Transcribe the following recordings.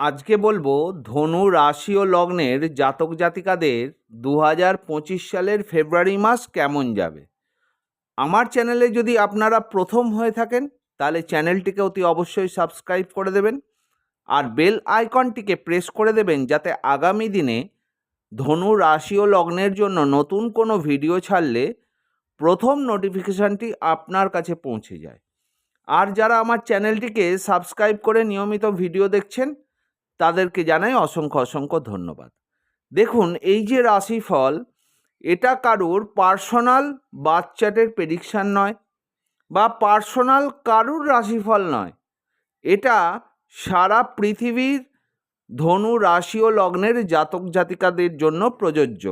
আজকে বলব ধনু রাশি ও লগ্নের জাতক জাতিকাদের দু হাজার পঁচিশ সালের ফেব্রুয়ারি মাস কেমন যাবে? আমার চ্যানেলে যদি আপনারা প্রথম হয়ে থাকেন, তাহলে চ্যানেলটিকে অতি অবশ্যই সাবস্ক্রাইব করে দেবেন আর বেল আইকনটিকে প্রেস করে দেবেন যাতে আগামী দিনে ধনু রাশি ও লগ্নের জন্য নতুন কোনো ভিডিও ছাড়লে প্রথম নোটিফিকেশানটি আপনার কাছে পৌঁছে যায়। আর যারা আমার চ্যানেলটিকে সাবস্ক্রাইব করে নিয়মিত ভিডিও দেখছেন তাদেরকে জানাই অসংখ্য অসংখ্য ধন্যবাদ। দেখুন, এই যে রাশিফল, এটা কারুর পার্সোনাল বাচ্চাটের প্রেডিকশান নয় বা পার্সোনাল কারুর রাশিফল নয়। এটা সারা পৃথিবীর ধনু রাশি ও লগ্নের জাতক জাতিকাদের জন্য প্রযোজ্য।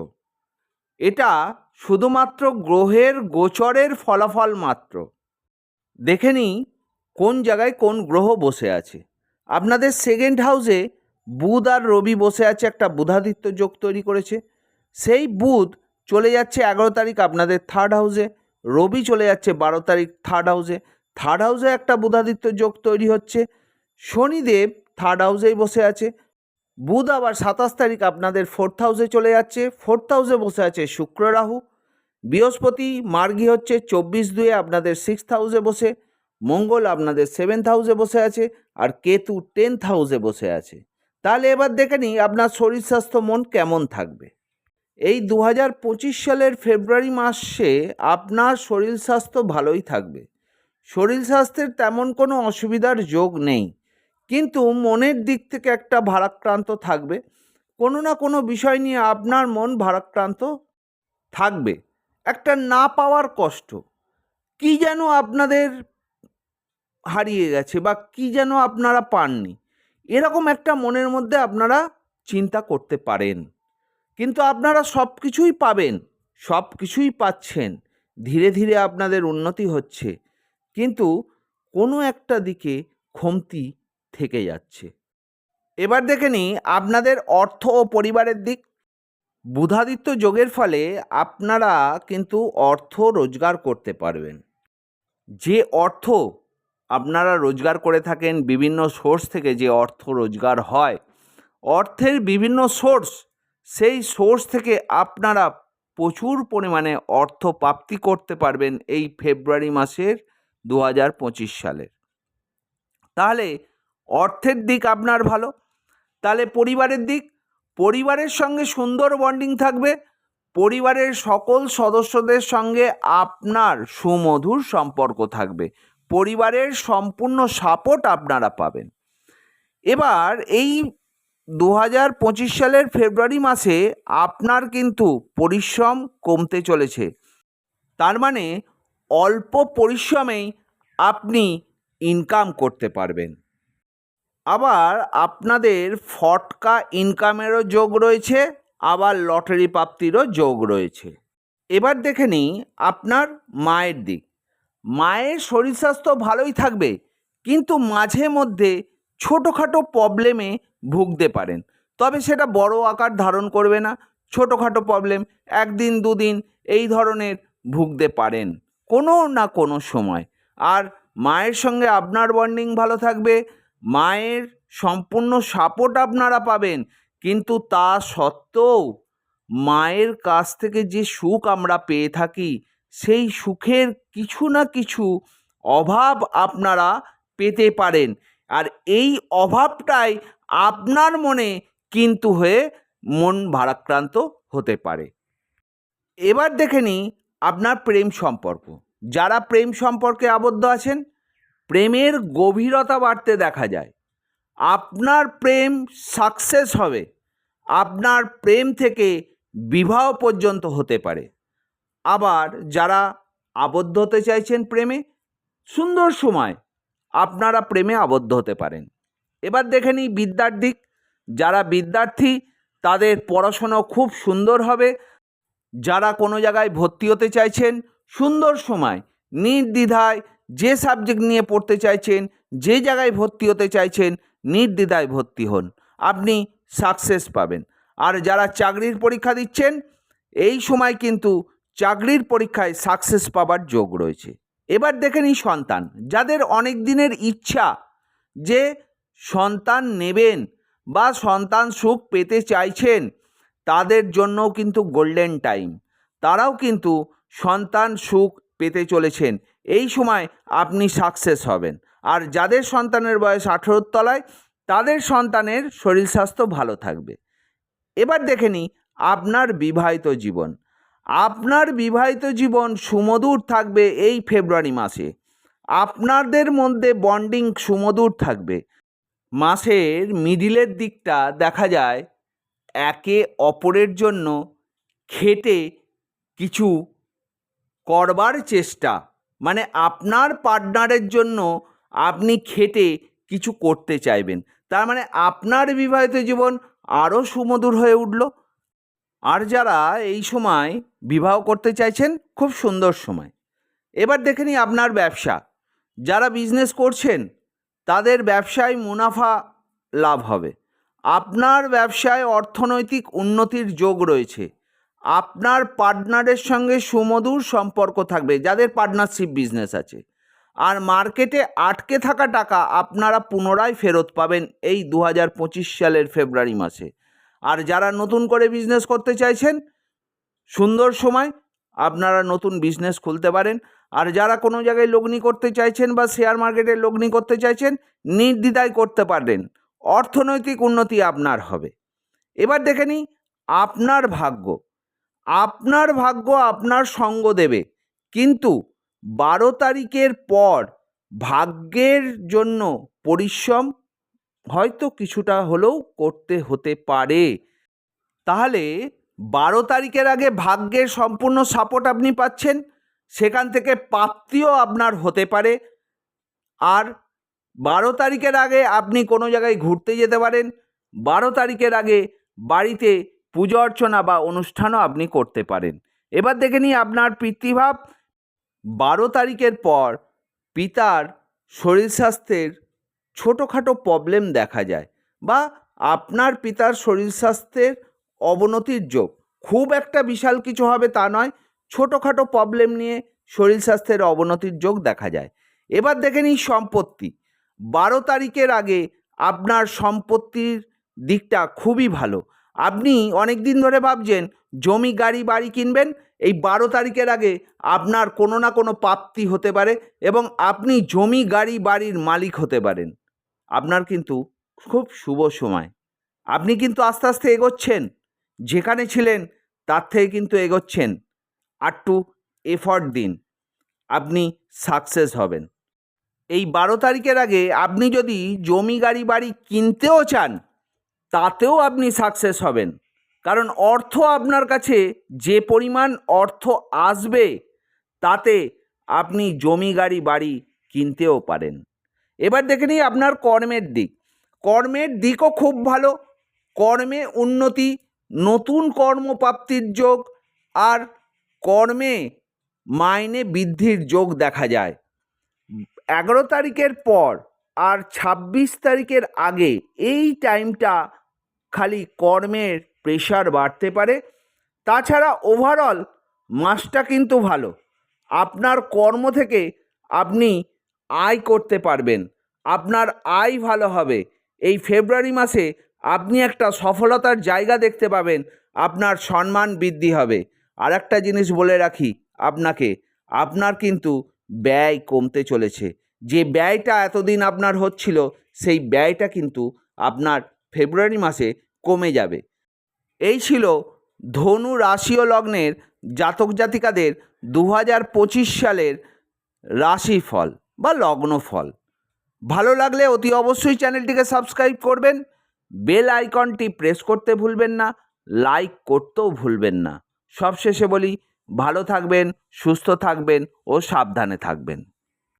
এটা শুধুমাত্র গ্রহের গোচরের ফলাফল মাত্র। দেখে নিই কোন জায়গায় কোন গ্রহ বসে আছে। আপনাদের সেকেন্ড হাউসে বুধ আর রবি বসে আছে একটা বুধাদিত্য যোগ তৈরি করেছে। সেই বুধ চলে যাচ্ছে এগারো তারিখ আপনাদের থার্ড হাউসে রবি চলে যাচ্ছে বারো তারিখ থার্ড হাউসে থার্ড হাউসে একটা বুধাদিত্য যোগ তৈরি হচ্ছে, শনিদেব থার্ড হাউসেই বসে আছে। বুধ আবার সাতাশ তারিখ আপনাদের ফোর্থ হাউসে চলে যাচ্ছে ফোর্থ হাউসে বসে আছে শুক্র রাহু। বৃহস্পতি মার্গী হচ্ছে চব্বিশ দুয়ে আপনাদের সিক্সথ হাউসে বসে, মঙ্গল আপনাদের সেভেন্থ হাউসে বসে আছে, আর কেতু টেন্থ হাউসে বসে আছে। তাহলে এবার দেখে নিই আপনার শরীর স্বাস্থ্য মন কেমন থাকবে। এই দু হাজার পঁচিশ সালের ফেব্রুয়ারি মাসে আপনার শরীর স্বাস্থ্য ভালোই থাকবে। শরীর স্বাস্থ্যের তেমন কোনো অসুবিধার যোগ নেই। কিন্তু মনের দিক থেকে একটা ভারাক্রান্ত থাকবে। কোনো না কোনো বিষয় নিয়ে আপনার মন ভারাক্রান্ত থাকবে। একটা না পাওয়ার কষ্ট। কি যেন আপনাদের হারিয়ে গেছে বা কি যেন আপনারা পাননি। এরকম একটা মনের মধ্যে আপনারা চিন্তা করতে পারেন। কিন্তু আপনারা সব কিছুই পাবেন সব কিছুই পাচ্ছেন, ধীরে ধীরে আপনাদের উন্নতি হচ্ছে। কিন্তু কোনো একটা দিকে খমতি থেকে যাচ্ছে। এবার দেখে নিই আপনাদের অর্থ ও পরিবারের দিক। বুধাদিত্য যোগের ফলে আপনারা কিন্তু অর্থ রোজগার করতে পারবেন। যে অর্থ আপনারা রোজগার করে থাকেন বিভিন্ন সোর্স থেকে যে অর্থ রোজগার হয়। অর্থের বিভিন্ন সোর্স, সেই সোর্স থেকে আপনারা প্রচুর পরিমাণে অর্থ প্রাপ্তি করতে পারবেন এই ফেব্রুয়ারি মাসের দু হাজার পঁচিশ সালের। তাহলে অর্থের দিক আপনার ভালো, তাহলে পরিবারের দিক, পরিবারের সঙ্গে সুন্দর বন্ডিং থাকবে, পরিবারের সকল সদস্যদের সঙ্গে আপনার সুমধুর সম্পর্ক থাকবে। পরিবারের সম্পূর্ণ সাপোর্ট আপনারা পাবেন। এবার এই দু হাজার পঁচিশ সালের ফেব্রুয়ারি মাসে আপনার কিন্তু পরিশ্রম কমতে চলেছে। তার মানে অল্প পরিশ্রমেই আপনি ইনকাম করতে পারবেন। আবার আপনাদের ফটকা ইনকামেরও যোগ রয়েছে, আবার লটারি প্রাপ্তিরও যোগ রয়েছে। এবার দেখে নিই আপনার মায়ের দিক। মায়ের শরীর স্বাস্থ্য ভালোই থাকবে, কিন্তু মাঝে মধ্যে ছোটোখাটো প্রবলেমে ভুগতে পারেন। তবে সেটা বড় আকার ধারণ করবে না, ছোটোখাটো প্রবলেম একদিন, দুদিন এই ধরনের ভুগতে পারেন, কোনো না কোনো সময়। আর মায়ের সঙ্গে আপনার বন্ডিং ভালো থাকবে, মায়ের সম্পূর্ণ সাপোর্ট আপনারা পাবেন, কিন্তু তা সত্ত্বেও মায়ের কাছ থেকে যে সুখ আমরা পেয়ে থাকি সেই সুখের কিছু না কিছু অভাব আপনারা পেতে পারেন। আর এই অভাবটাই আপনার মনে কিন্তু হয়ে মন ভারাক্রান্ত হতে পারে। এবার দেখে নিই আপনার প্রেম সম্পর্ক। যারা প্রেম সম্পর্কে আবদ্ধ আছেন, প্রেমের গভীরতা বাড়তে দেখা যায়। আপনার প্রেম সাকসেস হবে। আপনার প্রেম থেকে বিবাহ পর্যন্ত হতে পারে। আবার যারা আবদ্ধ হতে চাইছেন প্রেমে, সুন্দর সময় আপনারা প্রেমে আবদ্ধ হতে পারেন। এবার দেখে নিই বিদ্যার দিক যারা বিদ্যার্থী, তাদের পড়াশোনা খুব সুন্দর হবে। যারা কোনো জায়গায় ভর্তি হতে চাইছেন, সুন্দর সময়, নির্দ্বিধায় যে সাবজেক্ট নিয়ে পড়তে চাইছেন, যে জায়গায় ভর্তি হতে চাইছেন, নির্দ্বিধায় ভর্তি হন। আপনি সাকসেস পাবেন। আর যারা চাকরির পরীক্ষা দিচ্ছেন, এই সময় কিন্তু চাকরির পরীক্ষায় সাকসেস পাবার যোগ রয়েছে। এবার দেখে নিই সন্তান। যাদের অনেক দিনের ইচ্ছা যে সন্তান নেবেন বা সন্তান সুখ পেতে চাইছেন, তাদের জন্যও কিন্তু গোল্ডেন টাইম তারাও কিন্তু সন্তান সুখ পেতে চলেছেন। এই সময় আপনি সাকসেস হবেন। আর যাদের সন্তানের বয়স আঠেরোর তলায়, তাদের সন্তানের শরীর স্বাস্থ্য ভালো থাকবে। এবার দেখে নিই আপনার বিবাহিত জীবন। আপনার বিবাহিত জীবন সুমধুর থাকবে এই ফেব্রুয়ারি মাসে। আপনাদের মধ্যে বন্ডিং সুমধুর থাকবে। মাসের মিডিলের দিকটা দেখা যায় একে অপরের জন্য খেটে কিছু করবার চেষ্টা। মানে আপনার পার্টনারের জন্য আপনি খেটে কিছু করতে চাইবেন। তার মানে আপনার বিবাহিত জীবন আরও সুমধুর হয়ে উঠল। আর যারা এই সময় বিবাহ করতে চাইছেন, খুব সুন্দর সময়। এবার দেখে নিই আপনার ব্যবসা। যারা বিজনেস করছেন, তাদের ব্যবসায় মুনাফা লাভ হবে। আপনার ব্যবসায় অর্থনৈতিক উন্নতির যোগ রয়েছে। আপনার পার্টনারের সঙ্গে সুমধুর সম্পর্ক থাকবে, যাদের পার্টনারশিপ বিজনেস আছে। আর মার্কেটে আটকে থাকা টাকা আপনারা পুনরায় ফেরত পাবেন এই দু হাজার পঁচিশ সালের ফেব্রুয়ারি মাসে। আর যারা নতুন করে বিজনেস করতে চাইছেন, সুন্দর সময় আপনারা নতুন বিজনেস খুলতে পারেন। আর যারা কোনো জায়গায় লগ্নি করতে চাইছেন বা শেয়ার মার্কেটে লগ্নি করতে চাইছেন, নির্দ্বিধায় করতে পারবেন। অর্থনৈতিক উন্নতি আপনার হবে। এবার দেখে নিই আপনার ভাগ্য। আপনার ভাগ্য আপনার সঙ্গ দেবে। কিন্তু বারো তারিখের পর ভাগ্যের জন্য পরিশ্রম হয়তো কিছুটা হলেও করতে হতে পারে। তাহলে বারো তারিখের আগে ভাগ্যের সম্পূর্ণ সাপোর্ট আপনি পাচ্ছেন। সেখান থেকে প্রাপ্তিও আপনার হতে পারে। আর বারো তারিখের আগে আপনি কোনো জায়গায় ঘুরতে যেতে পারেন। বারো তারিখের আগে বাড়িতে পুজো অর্চনা বা অনুষ্ঠানও আপনি করতে পারেন। এবার দেখে নিই আপনার পিতৃভাব। বারো তারিখের পর পিতার শরীর স্বাস্থ্যের ছোটোখাটো প্রবলেম দেখা যায় বা আপনার পিতার শরীর স্বাস্থ্যের অবনতির যোগ। খুব একটা বিশাল কিছু হবে তা নয়, ছোটোখাটো প্রবলেম নিয়ে শরীর স্বাস্থ্যের অবনতির যোগ দেখা যায়। এবার দেখে নিই সম্পত্তি। বারো তারিখের আগে আপনার সম্পত্তির দিকটা খুবই ভালো। আপনি অনেক দিন ধরে ভাবছেন, জমি, গাড়ি, বাড়ি কিনবেন, এই বারো তারিখের আগে আপনার কোনো না কোনো প্রাপ্তি হতে পারে এবং আপনি জমি, গাড়ি, বাড়ির মালিক হতে পারেন। আপনার কিন্তু খুব শুভ সময়। আপনি কিন্তু আস্তে আস্তে এগোচ্ছেন। যেখানে ছিলেন, তার থেকে কিন্তু এগোচ্ছেন। আর টু এফর্ট দিন। আপনি সাকসেস হবেন। এই বারো তারিখের আগে আপনি যদি জমি, গাড়ি, বাড়ি কিনতেও চান, তাতেও আপনি সাকসেস হবেন। কারণ অর্থ আপনার কাছে, যে পরিমাণ অর্থ আসবে, তাতে আপনি জমি, গাড়ি, বাড়ি কিনতেও পারেন। এবার দেখে নিই আপনার কর্মের দিক। কর্মের দিকও খুব ভালো। কর্মে উন্নতি, নতুন কর্মপ্রাপ্তির যোগ আর কর্মে মাইনে বৃদ্ধির যোগ দেখা যায়। এগারো তারিখের পর আর ছাব্বিশ তারিখের আগে এই টাইমটা খালি কর্মের প্রেশার বাড়তে পারে। তাছাড়া ওভারঅল মাসটা কিন্তু ভালো। আপনার কর্ম থেকে আপনি আয় করতে পারবেন। আপনার আয় ভালো হবে। এই ফেব্রুয়ারি মাসে আপনি একটা সফলতার জায়গা দেখতে পাবেন। আপনার সম্মান বৃদ্ধি হবে। আর একটা জিনিস বলে রাখি আপনাকে, আপনার কিন্তু ব্যয় কমতে চলেছে। যে ব্যয়টা এতদিন আপনার হচ্ছিল, সেই ব্যয়টা কিন্তু আপনার ফেব্রুয়ারি মাসে কমে যাবে। এই ছিল ধনু রাশি ও লগ্নের জাতক জাতিকাদের দু হাজার পঁচিশ সালের রাশিফল। বা লগ্নফল ভালো লাগলে অতি অবশ্যই চ্যানেলটিকে সাবস্ক্রাইব করবেন। বেল আইকনটি প্রেস করতে ভুলবেন না, লাইক করতেও ভুলবেন না। সবশেষে বলি, ভালো থাকবেন, সুস্থ থাকবেন ও সাবধানে থাকবেন।